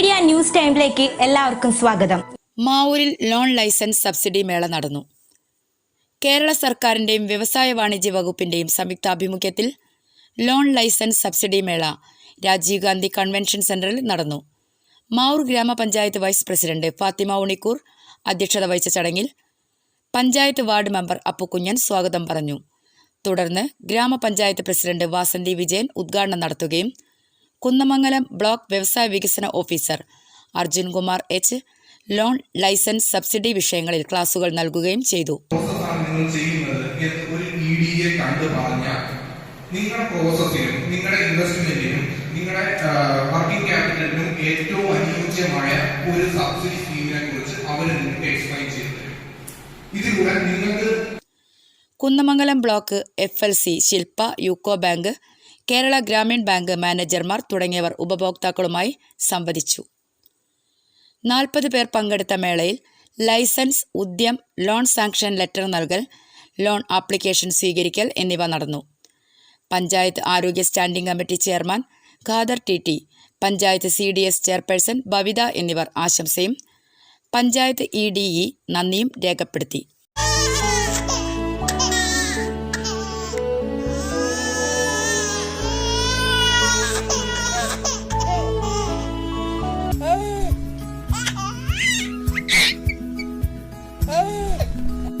Media news ടൈമിലേക്ക് എല്ലാവർക്കും സ്വാഗതം. മാവൂരിൽ ലോൺ ലൈസൻസ് സബ്സിഡി മേള നടന്നു. കേരള സർക്കാരിന്റെയും വ്യവസായ വാണിജ്യ വകുപ്പിന്റെയും സംയുക്താഭിമുഖ്യത്തിൽ ലോൺ ലൈസൻസ് സബ്സിഡി മേള രാജീവ് ഗാന്ധി കൺവെൻഷൻ സെന്ററിൽ നടന്നു. മാവൂർ ഗ്രാമപഞ്ചായത്ത് വൈസ് പ്രസിഡന്റ് ഫാത്തിമ ഉണിക്കൂർ അധ്യക്ഷത വഹിച്ച ചടങ്ങിൽ പഞ്ചായത്ത് വാർഡ് മെമ്പർ അപ്പുക്കുഞ്ഞൻ സ്വാഗതം പറഞ്ഞു. തുടർന്ന് ഗ്രാമപഞ്ചായത്ത് പ്രസിഡന്റ് വാസന്തി വിജയൻ ഉദ്ഘാടനം നടത്തുകയും കുന്നമംഗലം ബ്ലോക്ക് വ്യവസായ വികസന officer Arjun Kumar H loan licence subsidy വിഷയങ്ങളിൽ ക്ലാസുകൾ നൽകുകയും ചെയ്തു. നിങ്ങളുടെ പ്രോസസ്സിനും നിങ്ങളുടെ ഇൻവെസ്റ്റ്മെന്റിനും നിങ്ങളുടെ വർക്കിംഗ് ക്യാപിറ്റലിനും ഏറ്റവും അനുയോജ്യമായ ഒരു സബ്സിഡി സ്കീമിനെ കുറിച്ച് അവർ നിങ്ങൾക്ക് എക്സ്പ്ലെയിൻ ചെയ്തു തരും. ഇതിലൂടെ നിങ്ങൾക്ക് Kunnamangalam block F L C Shilpa UCO bank Kerala Gramin bank മാനേജർമാർ തുടങ്ങിയവർ ഉപഭോക്താക്കളുമായി സംവദിച്ചു. നാൽപ്പത് പേർ പങ്കെടുത്ത മേളയിൽ licence Udyam loan sanction letter നൽകൽ ലോൺ ആപ്ലിക്കേഷൻ സ്വീകരിക്കൽ എന്നിവ നടന്നു. പഞ്ചായത്ത് ആരോഗ്യ standing committee chairman Khader T T panchayat C D S chairperson Bavitha എന്നിവർ ആശംസയും പഞ്ചായത്ത് ഇ ഡി ഇ നന്ദിയും രേഖപ്പെടുത്തി.